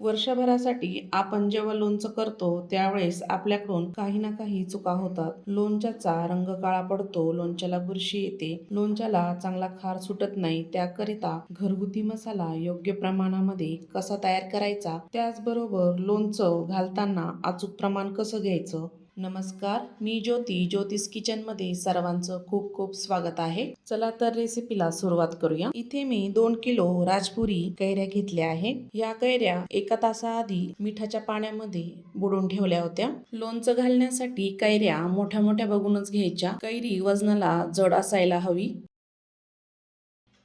वर्षभरासाठी आपण जेव्हा लोणचं करतो त्यावेळेस आपल्याकडून काही ना काही चुका होतात. लोणच्याचा रंग काळा पडतो लोणच्याला बुरशी येते. लोणच्याला चांगला खार सुटत नाही त्याकरिता घरगुती मसाला योग्य प्रमाणामध्ये कसा तयार करायचा? त्याचबरोबर लोणचं घालताना अचूक प्रमाण कसं घ्यायचं? नमस्कार मी ज्योती ज्योतिष किचनमध्ये सर्वांचं खूप खूप स्वागत आहे. चला तर रेसिपीला सुरुवात करूया. इथे मी दोन किलो राजपुरी कैऱ्या घेतल्या आहे या कैऱ्या एका तासाआधी मिठाच्या पाण्यामध्ये बुडून ठेवल्या होत्या. लोणचं घालण्यासाठी कैऱ्या मोठ्या मोठ्या बघूनच घ्यायच्या. कैरी वजनाला जड असायला हवी.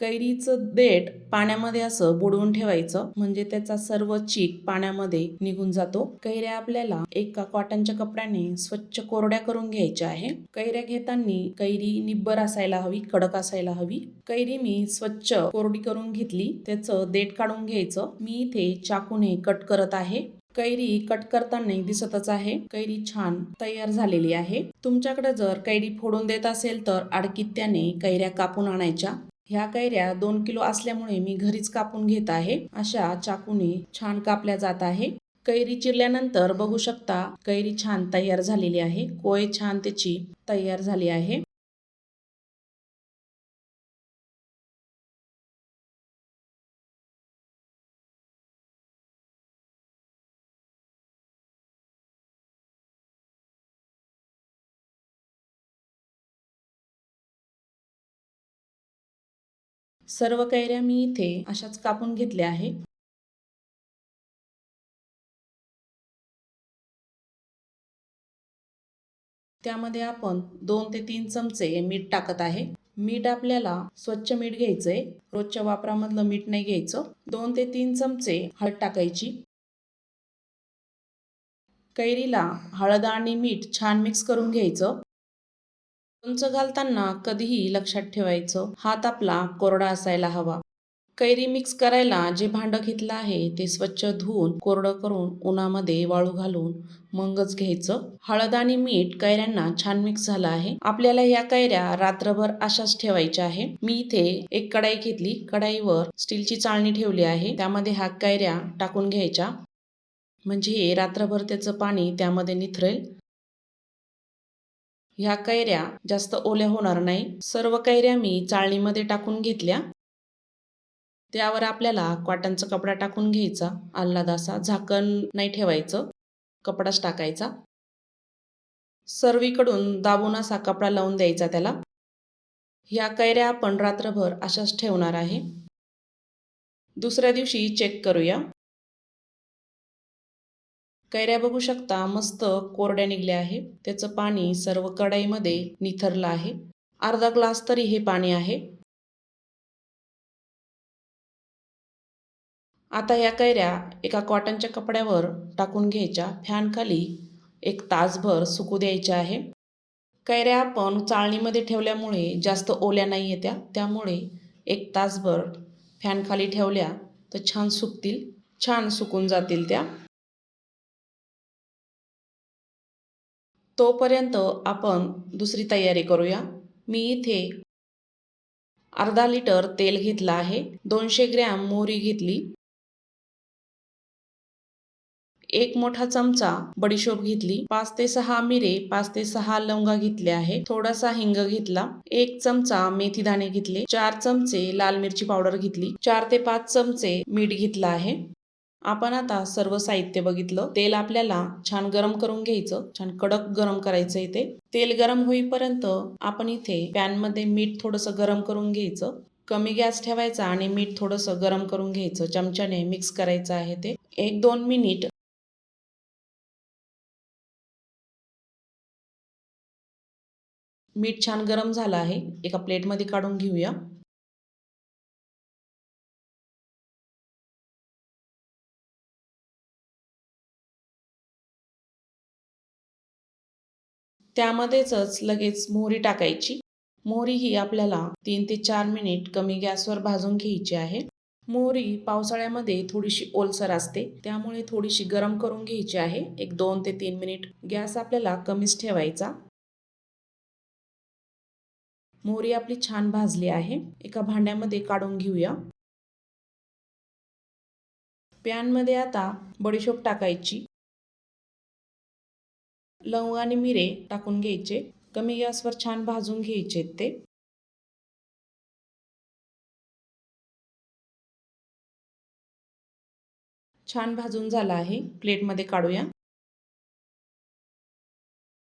कैरीचं देठ पाण्यामध्ये असं बुडवून ठेवायचं. म्हणजे त्याचा सर्व चीक पाण्यामध्ये निघून जातो. कैऱ्या आपल्याला एका कॉटनच्या कपड्याने स्वच्छ कोरड्या करून घ्यायच्या आहे. कैऱ्या घेताना कैरी निब्बर असायला हवी कडक असायला हवी. कैरी मी स्वच्छ कोरडी करून घेतली. त्याचं देठ काढून घ्यायचं. मी इथे चाकूने कट करत आहे. कैरी कट करताना दिसतच आहे. कैरी छान तयार झालेली आहे. तुमच्याकडे जर कैरी फोडून देत असेल तर आडकित्याने कैऱ्या कापून आणायच्या. ह्या कैऱ्या दोन किलो असल्यामुळे मी घरीच कापून घेत आहे. अशा चाकूने छान कापल्या जात आहे. कैरी चिरल्यानंतर बघू शकता कैरी छान तयार झालेली आहे. कोय छान त्याची तयार झाली आहे. सर्व कैऱ्या मी इथे अशाच कापून घेतल्या आहे त्यामध्ये आपण दोन ते तीन चमचे मीठ टाकत आहे. मीठ आपल्याला स्वच्छ मीठ घ्यायचंय. रोजच्या वापरामधलं मीठ नाही घ्यायचं. दोन ते तीन चमचे हळद टाकायची. कैरीला हळद आणि मीठ छान मिक्स करून घ्यायचं. लोणचं घालताना कधीही लक्षात ठेवायचं. हात आपला कोरडा असायला हवा. कैरी मिक्स करायला जे भांडं घेतलं आहे ते स्वच्छ धुवून कोरडं करून उन्हामध्ये वाळू घालून मगच घ्यायचं. हळद आणि मीठ कैऱ्यांना छान मिक्स झालं आहे. आपल्याला या कैऱ्या रात्रभर अशाच ठेवायच्या आहे. मी इथे एक कढाई घेतली. कढाईवर स्टीलची चाळणी ठेवली आहे. त्यामध्ये ह्या कैऱ्या टाकून घ्यायच्या. म्हणजे हे रात्रभर त्याचं पाणी त्यामध्ये निथरेल. ह्या कैऱ्या जास्त ओल्या होणार नाही. सर्व कैऱ्या मी चाळणीमध्ये टाकून घेतल्या. त्यावर आपल्याला कॉटनचा कपडा टाकून घ्यायचा. आल्हादासा झाकण नाही ठेवायचं. कपडाच टाकायचा. सर्वीकडून दाबून असा कपडा लावून द्यायचा त्याला. ह्या कैऱ्या आपण रात्रभर अशाच ठेवणार आहे. दुसऱ्या दिवशी चेक करूया. कैऱ्या बघू शकता मस्त कोरड्या निघल्या आहे त्याचं पाणी सर्व कढाईमध्ये निथरलं आहे. अर्धा ग्लास तरी हे पाणी आहे. आता या कैऱ्या एका कॉटनच्या कपड्यावर टाकून घ्यायच्या. फॅनखाली एक तासभर सुकू द्यायच्या आहे. कैऱ्या आपण चाळणीमध्ये ठेवल्यामुळे जास्त ओल्या नाही येत्या. त्यामुळे एक तासभर फॅनखाली ठेवल्या तर छान सुकतील. छान सुकून जातील त्या. तोपर्यंत आपण दुसरी तयारी करूया. मी इथे अर्धा लिटर तेल घेतलं आहे. दोनशे ग्रॅम मोहरी घेतली. एक मोठा चमचा बडीशोप घेतली. पाच ते सहा मिरे पाच ते सहा लवंगा घेतले आहे थोडासा हिंग घेतला. एक चमचा मेथी दाणे घेतले. चार चमचे लाल मिरची पावडर घेतली. चार ते पाच चमचे मीठ घेतलं आहे. आपण आता सर्व साहित्य बघितलं. तेल आपल्याला छान गरम करून घ्यायचं. छान कडक गरम करायचं इथे. तेल गरम होईपर्यंत आपण इथे पॅनमध्ये मीठ थोडस गरम करून घ्यायचं. कमी गॅस ठेवायचा आणि मीठ थोडंसं गरम करून घ्यायचं. चमच्याने मिक्स करायचं आहे ते. एक दोन मिनिट. मीठ छान गरम झालं आहे. एका प्लेटमध्ये काढून घेऊया. त्यामध्येच लगेच मोहरी टाकायची. मोहरी ही आपल्याला तीन ते चार मिनिट कमी गॅसवर भाजून घ्यायची आहे. मोहरी पावसाळ्यामध्ये थोडीशी ओलसर असते त्यामुळे थोडीशी गरम करून घ्यायची आहे. एक दोन ते तीन मिनिट गॅस आपल्याला कमीच ठेवायचा. मोहरी आपली छान भाजली आहे. एका भांड्यामध्ये काढून घेऊया. पॅनमध्ये आता बडीशोप टाकायची. लवंग आणि मिरे टाकून घ्यायचे. कमी गॅसवर छान भाजून घ्यायचे ते. छान भाजून झाला आहे. प्लेटमध्ये काढूया.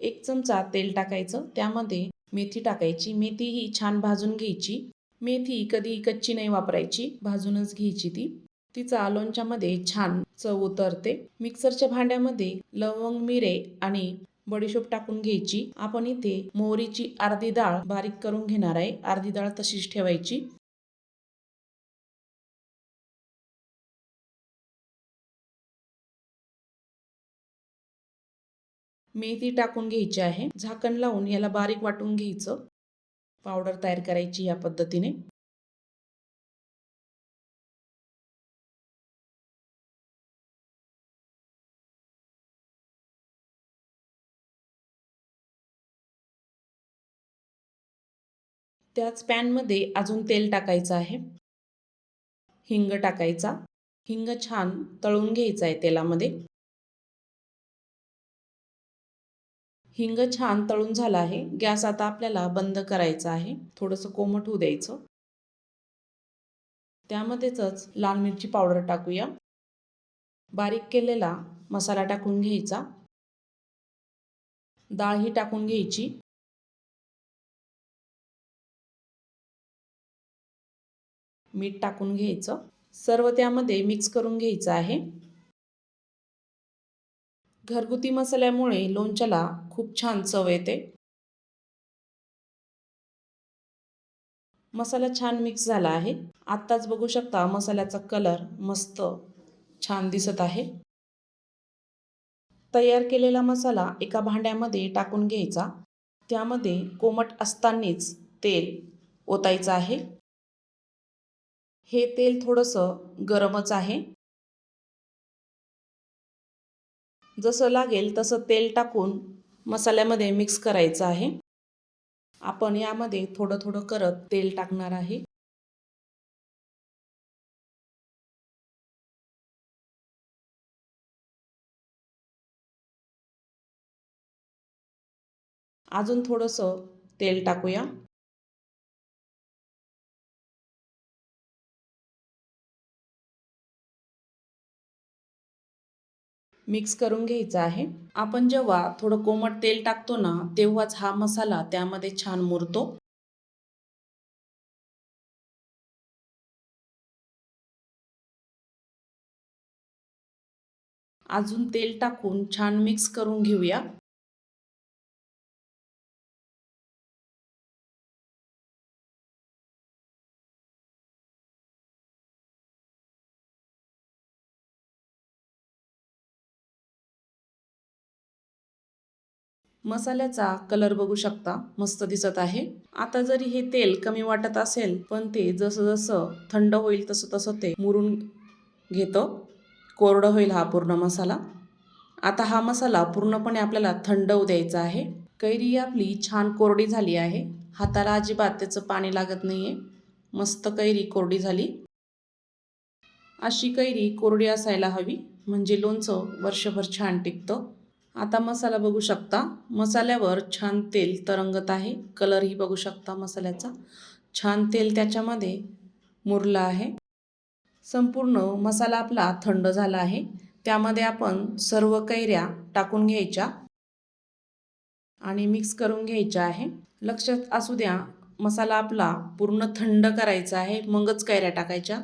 एक चमचा तेल टाकायचं. त्यामध्ये मेथी टाकायची. मेथी ही छान भाजून घ्यायची. मेथी कधी कच्ची नाही वापरायची. भाजूनच घ्यायची ती. तिचा लोणच्यामध्ये छान चव उतरते. मिक्सरच्या भांड्यामध्ये लवंग मिरे आणि बडीशोप टाकून घ्यायची. आपण इथे मोहरीची अर्धी डाळ बारीक करून घेणार आहे. अर्धी डाळ तशीच ठेवायची. मेथी टाकून घ्यायची आहे. झाकण लावून याला बारीक वाटून घ्यायचं. पावडर तयार करायची या पद्धतीने. त्याच पॅनमध्ये अजून तेल टाकायचं आहे. हिंग टाकायचा. हिंग छान तळून घ्यायचा आहे तेलामध्ये. हिंग छान तळून झाला आहे. गॅस आता आपल्याला बंद करायचा आहे. थोडंसं कोमट होऊ द्यायचं. त्यामध्येच लाल मिरची पावडर टाकूया. बारीक केलेला मसाला टाकून घ्यायचा. डाळ ही टाकून घ्यायची. मीठ टाकून घ्यायचं. सर्व त्यामध्ये मिक्स करून घ्यायचं आहे. घरगुती मसाल्यामुळे लोणच्याला खूप छान चव येते. मसाला छान मिक्स झाला आहे. आत्ताच बघू शकता मसाल्याचा कलर मस्त छान दिसत आहे. तयार केलेला मसाला एका भांड्यामध्ये टाकून घ्यायचा. त्यामध्ये कोमट असतानाच तेल ओतायचं आहे. हे तेल थोडंसं गरमच आहे. जसं लागेल तसं तेल टाकून मसाल्यामध्ये मिक्स करायचं आहे. आपण यामध्ये थोडं थोडं करत तेल टाकणार आहे. अजून थोडंसं तेल टाकूया. मिक्स करून घ्यायचा आहे. आपण जेव्हा थोडं कोमट तेल टाकतो ना तेव्हाच हा मसाला त्यामध्ये छान मुरतो. अजून तेल टाकून छान मिक्स करून घेऊया. मसाल्याचा कलर बघू शकता. मस्त दिसत आहे. आता जरी हे तेल कमी वाटत असेल पण ते जसं जसं थंड होईल तसं तसं ते मुरून घेतं. कोरडं होईल हा पूर्ण मसाला. आता हा मसाला पूर्णपणे आपल्याला थंड होऊ द्यायचा आहे. कैरी आपली छान कोरडी झाली आहे. हाताला अजिबात त्याचं पाणी लागत नाही आहे मस्त कैरी कोरडी झाली. अशी कैरी कोरडी असायला हवी म्हणजे लोणचं वर्षभर छान टिकतं. आता मसाला बघू शकता. मसाल्यावर छान तेल तरंगत आहे. कलरही बघू शकता मसाल्याचा. छान तेल त्याच्यामध्ये मुरलं आहे. संपूर्ण मसाला आपला थंड झाला आहे. त्यामध्ये आपण सर्व कैऱ्या टाकून घ्यायच्या आणि मिक्स करून घ्यायच्या आहे. लक्षात असू द्या मसाला आपला पूर्ण थंड करायचा आहे. मगच कैऱ्या टाकायच्या.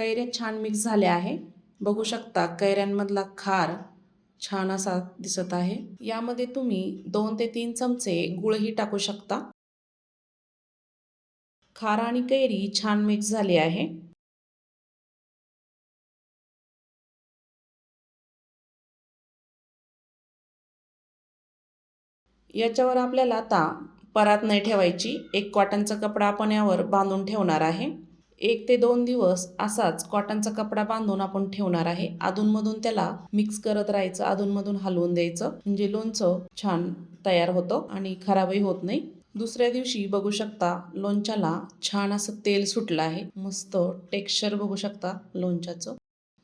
कैऱ्या छान मिक्स झाल्या आहे. बघू शकता कैऱ्यांमधला खार छान असा दिसत आहे. यामध्ये तुम्ही दोन ते तीन चमचे गुळही टाकू शकता. खार आणि कैरी छान मिक्स झाली आहे. याच्यावर आपल्याला आता परात नाही ठेवायची. एक कॉटनचा कपडा आपण यावर बांधून ठेवणार आहे. एक ते दोन दिवस असाच कॉटनचा कपडा बांधून आपण ठेवणार आहे. अधूनमधून त्याला मिक्स करत राहायचं अधूनमधून हलवून द्यायचं. म्हणजे लोणचं छान तयार होतं आणि खराबही होत नाही. दुसऱ्या दिवशी बघू शकता लोणच्याला छान असं तेल सुटलं आहे. मस्त टेक्स्चर बघू शकता लोणच्याचं.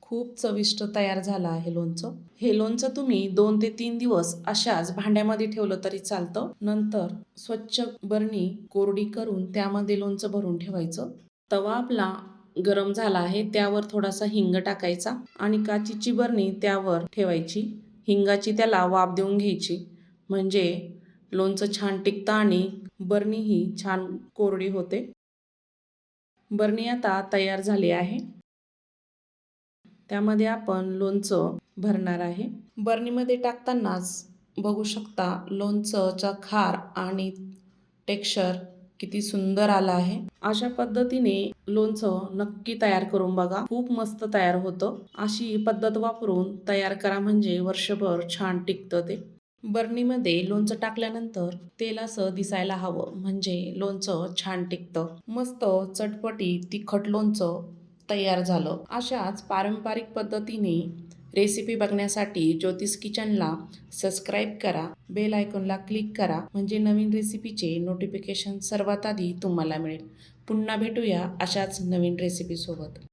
खूप चविष्ट तयार झालं आहे लोणचं. हे लोणचं तुम्ही दोन ते तीन दिवस अशाच भांड्यामध्ये ठेवलं तरी चालतं. नंतर स्वच्छ बरणी कोरडी करून त्यामध्ये लोणचं भरून ठेवायचं. तवा आपला गरम झाला आहे त्यावर थोडासा हिंग टाकायचा आणि काचीची बरणी त्यावर ठेवायची. हिंगाची त्याला वाफ देऊन घ्यायची. म्हणजे लोणचं छान टिकतं आणि बरणी ही छान कोरडी होते. बरणी आता तयार झाली आहे. त्यामध्ये आपण लोणचं भरणार आहे. बरणीमध्ये टाकतानाच बघू शकता लोणचंचा खार आणि टेक्स्चर किती सुंदर आला आहे. अशा पद्धतीने लोणचं नक्की तयार करून बघा. खूप मस्त तयार होतं. अशी पद्धत वापरून तयार करा म्हणजे वर्षभर छान टिकतं ते. बरणीमध्ये लोणचं टाकल्यानंतर तेल असं दिसायला हवं म्हणजे लोणचं छान टिकतं. मस्त चटपटी तिखट लोणचं तयार झालं. अशाच पारंपरिक पद्धतीने रेसिपी बघण्यासाठी ज्योतिष किचनला सबस्क्राईब करा बेल आयकॉनला क्लिक करा म्हणजे नवीन रेसिपीचे नोटिफिकेशन सर्वात आधी तुम्हाला मिळेल. पुन्हा भेटूया अशाच नवीन रेसिपीसोबत